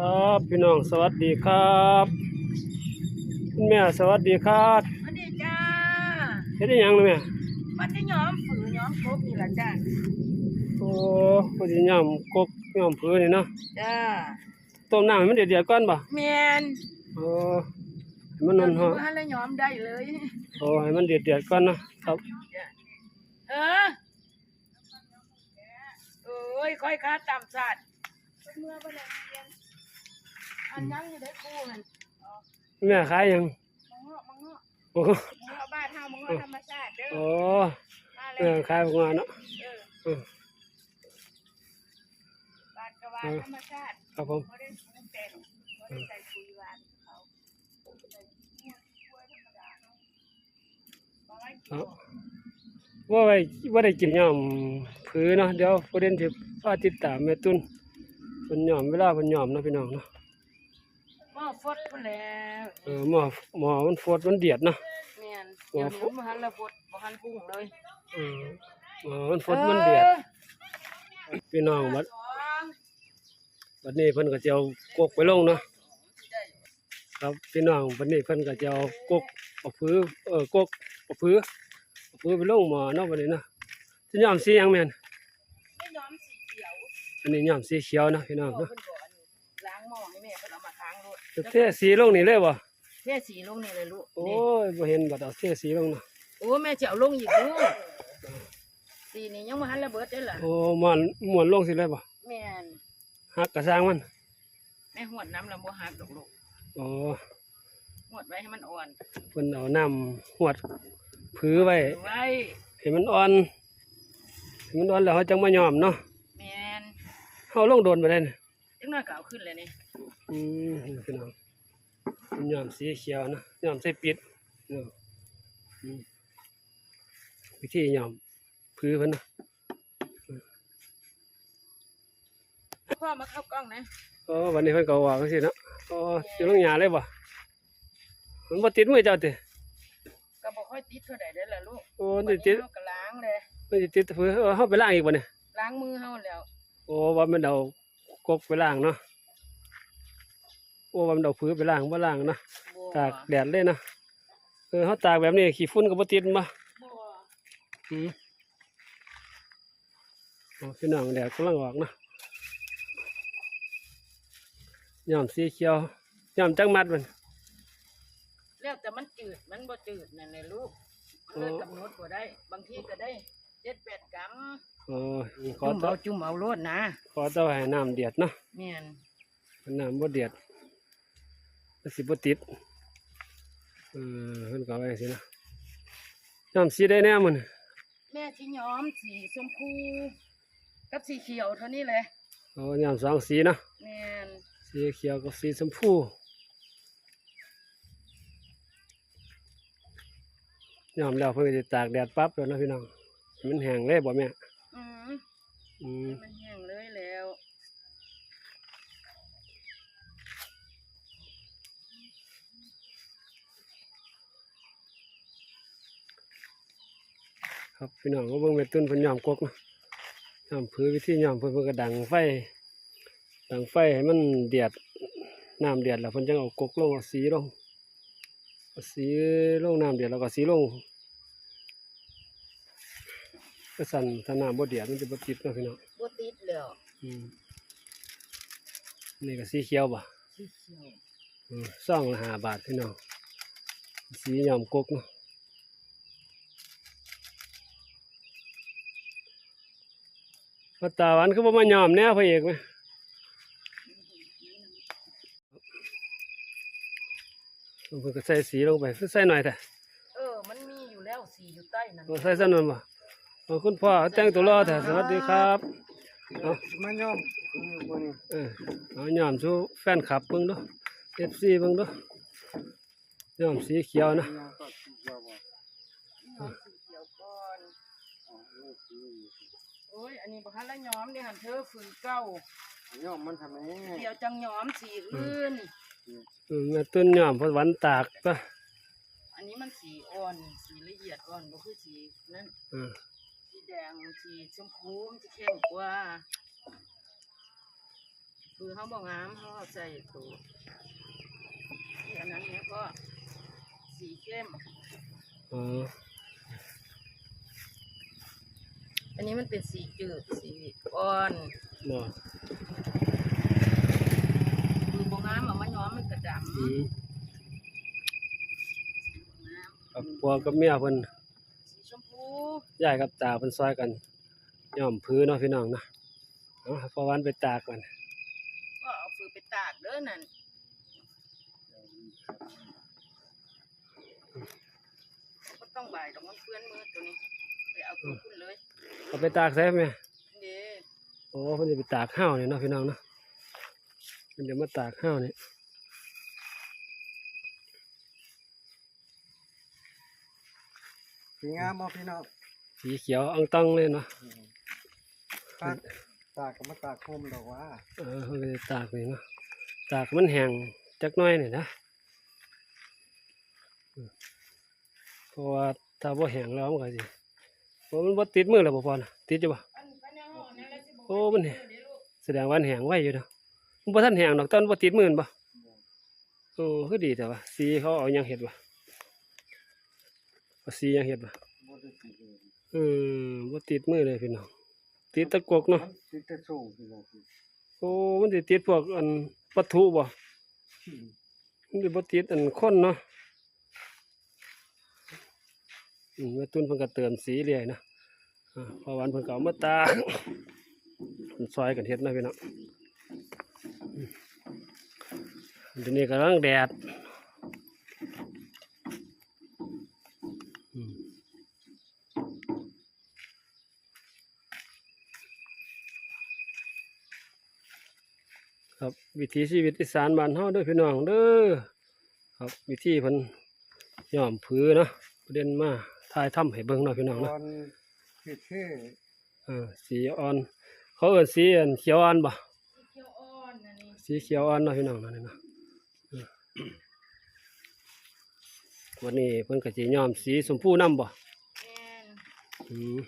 ครับพี่น้องสวัสดีครับคุณแม่สวัสดีครับสวัสดีจ้าเฮ็ดได้หยังเลยแม่วัดที่ย้อมฝือย้อมครบนี่แหละจ้าโอ้ก็สิย่อมกกย่อมผือนี่เนาะจ้าต้มน้ำให้มันเดือดๆก่อนบ่แมนโอ้ให้มันนั่นเดี๋ฮะยวนี้แล้วย้อมได้เลยโอ้ให้มันเดือดๆก่อนเนาะครับจ้ะเออเอ้ยค่อยค้าตามสัตว์เมื่อไปโรงเรียน อันยังอยู่ได้ครู่หันแม่ขายหยังมังเงาะมังเงาะโอ้มังเงาะบ้านเฮามังเงาะธรรมชาติเด้อโอ้มาเลเอยอขายพวกมาเนาะเออเออบ้านกวาธรรมชาติครับผมบ่ได้ปรุงแต่งบ่ได้ใส่ปุ๋ยหวานเขาใส่ปุ๋ยกล้วยธรรมดาเนาะบ่ไว้กินเอาว่าไว้ว่าได้กินย่อมผือเนาะเดี๋ยวประเด็นที่พาติดตามแม่ตุ้นเพิ่นย่อมเวลาเพิ่นย่อมเนาะพี่น้องเนาะหม้ อฟดพุ่นแล้วเออหม้อหม้อมันฟดมันเดือดเนาะแม่นเดี๋ยวนี้บ่ทันละฟดบ่ทันปรุงเลยเออหม้อมันฟดมันเดือดพี่น้องบัดสองบัดนี้เพิ่นก็จะเอากกไปลงเนาะครับพี่น้องบัดนี้เพิ่นก็จะเอากกเอาผือเออกกเอาผือเอาผือไปลงหม้อเนาะบัดนี้เนาะสิยอมสีหยังแม่นไม่ยอมสีเขียวอันนี้ยอมสีเขียวนะพี่น้องพ่อเนาะ เทสีลงนี่เลยบ่เทสีลงนี่เลยลูกโอ้นี่ยบ่เห็นบัดเอาเทสีลงเนาะโอ้แม่จะเอาลงอีกลูกสีนี่ยังบ่ทันระเบิดได้ล่ะโอ้มันม่วนลงสิเลยบ่แม่นหักกระสร้างมันแม่หวดน้ำแล้วบ่หักดอกลูกโอ้หวดไว้ให้มันอ่อนเพิ่นเอาน้ำหวดผือไว้ไว้ให้มันอ่อนให้มันอ่อนแล้วเขาจังมายอมเนาะแม่นเฮาลงโดนไปได้น่ะ จังน้อยก็เอาขึ้นเลยนี่อืมนี่พี่น้องมันยอมสีเขียวนะยอมใส่ปิดเนาะอืมวิธียอมผือเพิ่นนะพ่อมาเข้ากล้องนะโอ้วันนี้เพิ่นก็ว่าจังซี่เนาะโอ้สิลงหญ้าเลยบ่มันบ่ติดมือเจ้าติก็บ่ค่อยติดเท่าใดเด้อล่ะลูกโอ้วันนี่นี้ติดเฮาก็ล้างเลยมันสิติดผือเออเฮาไปล้างอีกบ่เนี่ยล้างมือเฮาแล้วโอ้ว่ามันเอา กกไปล้างเนาะโอ้ว่ามันเอาผือไปล้างบ่ล้างเนาะบ่ตากแดดเลยเนาะเออเขาตากแบบนี้ขี้ฝุ่นก็บ่ติดมาบ่อืมอ๋อพี่น้องแดดกำลังออกเนาะยอมสีเขียวยอมจังมัดมันแล้วแต่มันจืดมันบ่จืดนั่นแหละลูกมันเลยกำหนดบ่ได้ บางทีก็ได้ 7-8กรัมอ๋อขอจุ่มต่อเอาจุ่มเอาโลดนะขอต่อให้น้ำเดือดเนาะแม่นน้ำบ่เดือดมันสิบ่ติดเออเพิ่นก็เอาไว้สินะยอมสีได้แน่มันแม่ที่ย้อมสีชมพูกับสีเขียวเท่านี้แหละโอ้ยอมสองสีเนาะแม่นสีเขียวกับสีชมพูยอมแล้วเพิ่นก็จะตากแดดปั๊บแล้วเนาะพี่น้องให้ มันแห้งเลยบ่แม่อืมอืมมันแห้งเลยแล้วครับพี่น้องก็เบิ่งเม็ดต้นเพิ่นยอมกกเนาะยอมผือวิธียอมเพิ่นเพิ่นก็ดังไฟดังไฟให้มันเดือดน้ำเดือดแล้วเพิ่นจังเอากกลงเอาสีลงเอาสีลงน้ำเดือดแล้วก็สีลง ก็สั่นถ้าน้ำบ่เดือดมันจะบ่ติดเนาะพี่น้องบ่ติดแล้วอืมนี่ก็สีเขียวบ่สีเขียวอืมซองละห้าบาทพี่น้องสียอมกกเนาะพระตาหวันคือบ่มายอมแน่พระเอกไหมเพิ่นก็ใส่สีลงไปคือใส่หน่อยแต่เออ มันมีอยู่แล้วสีอยู่ใต้นั่นใส่ซะหน่อยบ่เอา คุณพ่อแต่งตัวรอแต่สวัสดีครับเอามันยอมคือคนนี้เออเอายอมชูแฟนคลับเบิ่งเดู FC เบิ่งเดูยอมสีเขียวนะยอมก็สีเขียวบ่ย้อมสีเขียวก่อนอ๋อนี่คือโอ้ยอันนี้บ่ทันละย้อมเด้หั่นเธอฝืนเก่ายอมมันทำไมเดี๋ยวจังย้อมสีอื่นอืมแม่ต้นยอมเพราะหวันตากปะอันนี้มันสีอ่อนสีละเอียดอ่อนบ่คือสีนั่น เออสีแดงสีชมพูมันจะเข้มกว่าคือเขาบอกงามเขาเอาใส่ตัวที่อันนั้นเนี่ยก็สีเข้มอ๋ออันนี้มันเป็นสีจืดสีอ่อนบ่คือโบงามอะมันย้อมมันกระดำอืมงามกับผัวกับเมียเพิ่นสีชมพู ยายกับตาเพิ่นซอยกันย่อมพื้นเนาะพี่น้องเนาะเอาพอวันไปตากมันก็เอาฟืนไปตากเด้อนั่นก็ต้องบ่ายดอกมันเปื้อนมือตัวนี้ไปเอาตัวขึ้นเลยเอาไปตากใส่ไหมเด้โอ้เพิ่นจะไปตากข้าวนี่เนาะพี่น้องเนาะเพิ่นจะมาตากข้าวนี่สีงามบ่พี่น้อง สีเขียวอังตังเลยเนาะตากตากก็มาตากโคมดอกว่าเออเพิ่นก็จะตากนี่เนาะตากมันแห้งจักหน่อยนี่นะอืมเพราะว่าถ้าบ่แห้งแล้วมันก็สิเพราะมันบ่ติดมือแล้วบ่พอนะติดอยู่บ่อันไปในห้องนั่นแหละสิบอกโอ้มันเนี่ยเดี๋ยวลูกแสดงว่ามันแห้งไวอยู่เนาะมันบ่ทันแห้งดอกตอนบ่ติดมือนั่นบ่โอ้คือดีแต่ว่าสีเขาเอาหยังเฮ็ดบ่เอาสีหยังเฮ็ดบ่ เออบ่ติดมือเลยพี่น้องติดตะกกเนาะติดต่สูงพี่น้องโอ้มันสิติดพวกอันวัตถุบ่มันสิบ่ติดอันคนเนาะอืมแม่ตุ้นเพิ่นก็เติมสีเรื่อยนะอ่าพอวันเพิ่นก็เอามาตาซอยกันเฮ็ดนะพี่น้องอืมเดี๋ยวนี้กำลังแดดอืมครับ วิถีชีวิตอีสานบ้านเฮาเด้อพี่น้องเด้อครับวิธีเพิ่นย้อมผือเนาะประเด็นมาถ่ายทำให้เบิ่งเนาะพี่น้องตเนาะอนเท่อ่าสีอ่อน เขาเอิ้นสีอันเขียวอ่อนบ่สีเขียวอ่อนอันนี้สีเขียวอ่อนเนาะพี่น้องเนาะนี่เนาะอืมวันนี้เพิ่นก็สิย้อมสีชมพูนำบ่แม่นอืม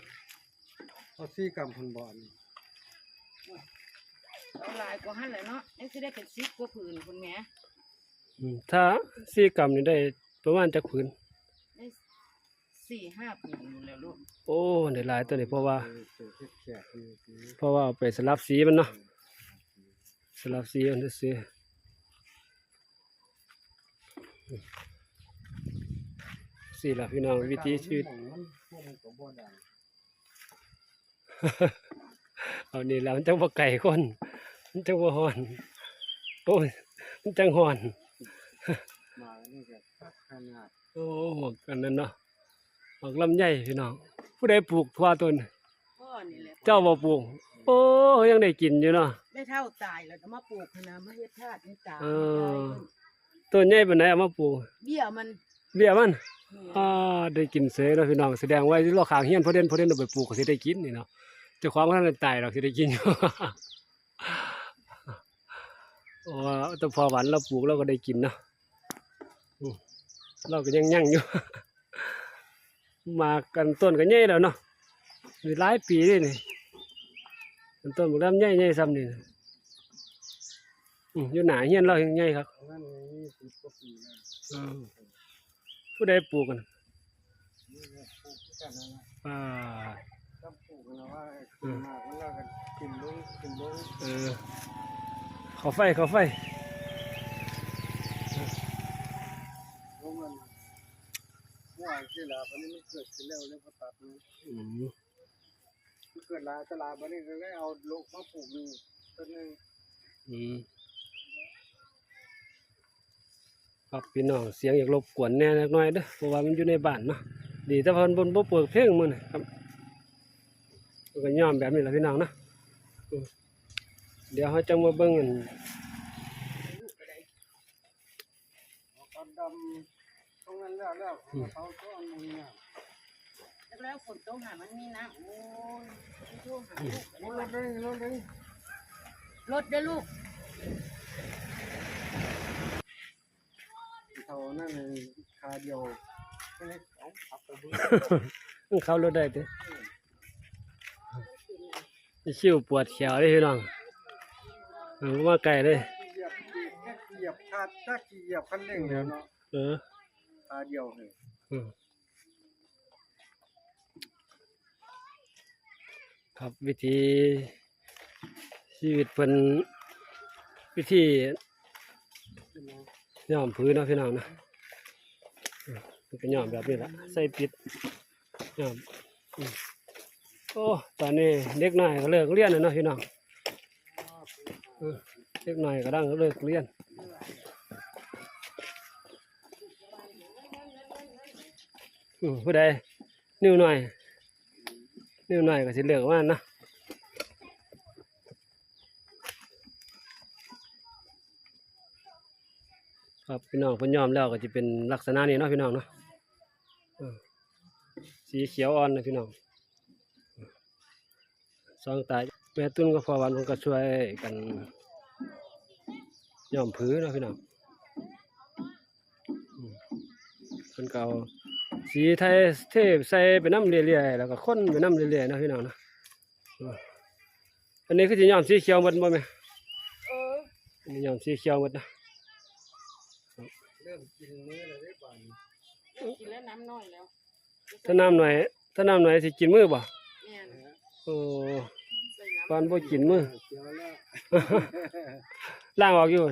ๆเอาสีกำพันบ่อน เอาลายกว่าหั่นแหละเนาะนี่สิได้เป็นสิบกว่าผืนคุณแม่อืมถ้าสีกำนี่ได้ประมาณจักผืน ได้สี่ห้าผืนอยู่แล้วลูกโอ้ได้หลายตัวนี้เพราะว่าเออเสือแขกๆนี่สิเพราะว่าเอาไปสลับสีมันเนาะสลับสีอันนี้สีสีล่ะพี่น้องวิถีชีวิตมันพวกมันก็บ่ดังเอานี่แล้วมันจังบ่ไก่คน มันจังบ่ฮ้อนโอ้ยมันจังฮ้อนมานี่ก็คักขนาดโอ้หมวกกันนั่นเนาะหมวกลำไยพี่น้องผู้ใดปลูกทั่วต้นพ่อนี่แหละเจ้าบ่ปลูกโอ้ยังได้กินอยู่เนาะไม่เท่าตายแล้วจะมาปลูกคณะมาเฮ็ดชาตินี่ตายเออต้นใหญ่ปานใดเอามาปลูกเบี้ยมันเบี้ยมันนี่อ่าได้กินเสยเนาะพี่น้องแสดงว่าที่เราข้างเฮียนพอเด่นพอเด่นเอาไปปลูกก็สิได้กินนี่เนาะเจ้าของบ่ทันได้ตายหรอกสิได้กินอยู่ โอ้แต่พอหวานเราปลูกเราก็ได้กินเนาะอืมเราก็ยังยั่งอยู่ มากันต้นก็ใหญ่แล้วเนาะมีหลายปีเลยนี่มันต้นบักลำใหญ่ใหญ่ซ้ำนี่นะอืมอยู่หนาเฮียนเรายังใหญ่ครับนั่นนี่สิบกว่าปีแล้วอืมผู้ใดปลูกกันนี่ก็ปลูกคือกันนั่นล่ะอ่าก็ปลูกกันแล้วว่ากินมากมันแล้วก็กินลงกินลง เออเขาไฟเขาไฟเกิดลาตลาบัดนี้ก็เลยเอาลูกมาปลูกนี่ต้นหนึงอืมครับพี่น้องเสียงอยากรบกวนแน่เล็กน้อยเด้อเพราะว่ามันอยู่ในบ้านเนาะดีแต่พิ่นบ่บ่เปิดเพลงมื้อนี่ครับก็ยอมแบบนี้แหละพี่น้องเนาะ เดี๋ยวเฮาจังมาเบิ่งอันเอากันดำตรงนั้นแล้วแล้วเขาก็เอามือเนี่ยแล้วฝนตกหามันมีน้ำโอ้ยไม่โทรหาลูกรถเลยรถเลยรถเด้อลูกเขานั่นเลยคาเดียวก็เลยเอาขับไปเบิ่งมันเข้ารถได้เด้ออีชิวปวดแขวเด้อพี่น้อง มันก็มาไกลเลย เหยียบแค่เหยียบคาดถ้าเหยียบคันเร่งแล้วเนาะเออตาเดียวเลยอืมครับวิธีชีวิตเพิ่นวิธีย่อมพื้นเนาะพี่น้องนะอืมมันก็ย่อมแบบนี้แหละใส่ปิดย่อมอืมโอ้ตอนนี้เด็กน้อยก็เลิกเรียนแล้วเนาะพี่น้อง เด็กน้อยก็ดังเลิกเรียนอืมผู้ใดนิ้วหน่อย นิ้วหน่อยก็สิเลือกว่านะครับพี่น้องพนยอมแล้วก็จะเป็นลักษณะนี้เนาะพี่น้องเนาะสีเขียวอ่อนนะพี่น้องสองตา แม่ตุ้นกับพ่อวันเพิ่นก็ช่วยกันย้อมผือเนาะพี่น้องอืมเพิ่นก็เอาสีไทยเทพใส่ไปน้ำเรื่อยๆแล้วก็ค้นไปน้ำเรื่อยๆเนาะพี่น้องเนาะอืมอันนี้คือสิย้อมสีเขียวหมดบ่แม่เอออันนี้ย้อมสีเขียวหมดนะเริ่มกินมื้อแล้วได้ป่านนี้เริ่มกินแล้วน้ำน้อยแล้ว ถ้าน้ำหน่อย ถ้าน้ำหน่อยสิกินมือบ่แม่นโอ้ ใส่น้ำปานบ่กินมือเขียวแล้วล้างออกอยู่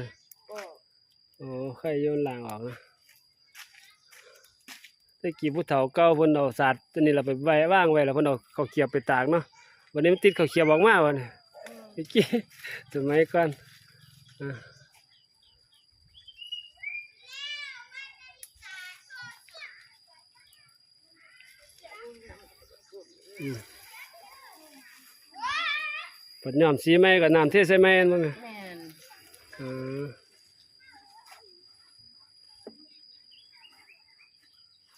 ก็โอ้ใครโยนล้างออกนะตะกี้ผู้เฒ่าเก่าเพิ่นเอาสาดตัวนี้เราไปไว้ว่างไว้แล้วเพิ่นเอาข้าวเกรียบไปตากเนาะวันนี้มันติดข้าวเกรียบออกมาวันนี้อืมตะกี้สมัยก่อนอะอืม ปัดยอมสีไหมกับน้ำเทใส่ไหมนั่นบ่แม่แม่นเออ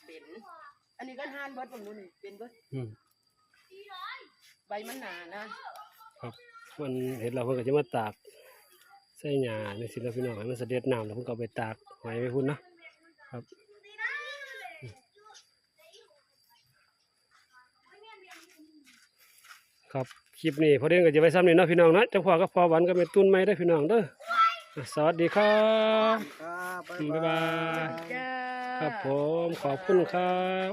เป็นอันนี้ก็ทานเบิดผมดูนี่เป็นเบิดอืมใบมันหนานะมันเห็นเราเพิ่นก็จะมาตากใส่หญ้าในสิแล้วพี่น้องให้มันเสด็จน้ำแล้วเพิ่นก็เอาไปตากไว้ไว้พุ่นเนาะครับครับ คลิปนี้พอเด้งก็จะไว้ซ้ำนี่เนาะพี่น้องเนาะจังพอกับพอหวันก็เป็นตุ้นไม้ได้อพี่น้องเด้ออะสวัสดีครับครับบ๊ายบายจ้าครับผมขอบคุณครับ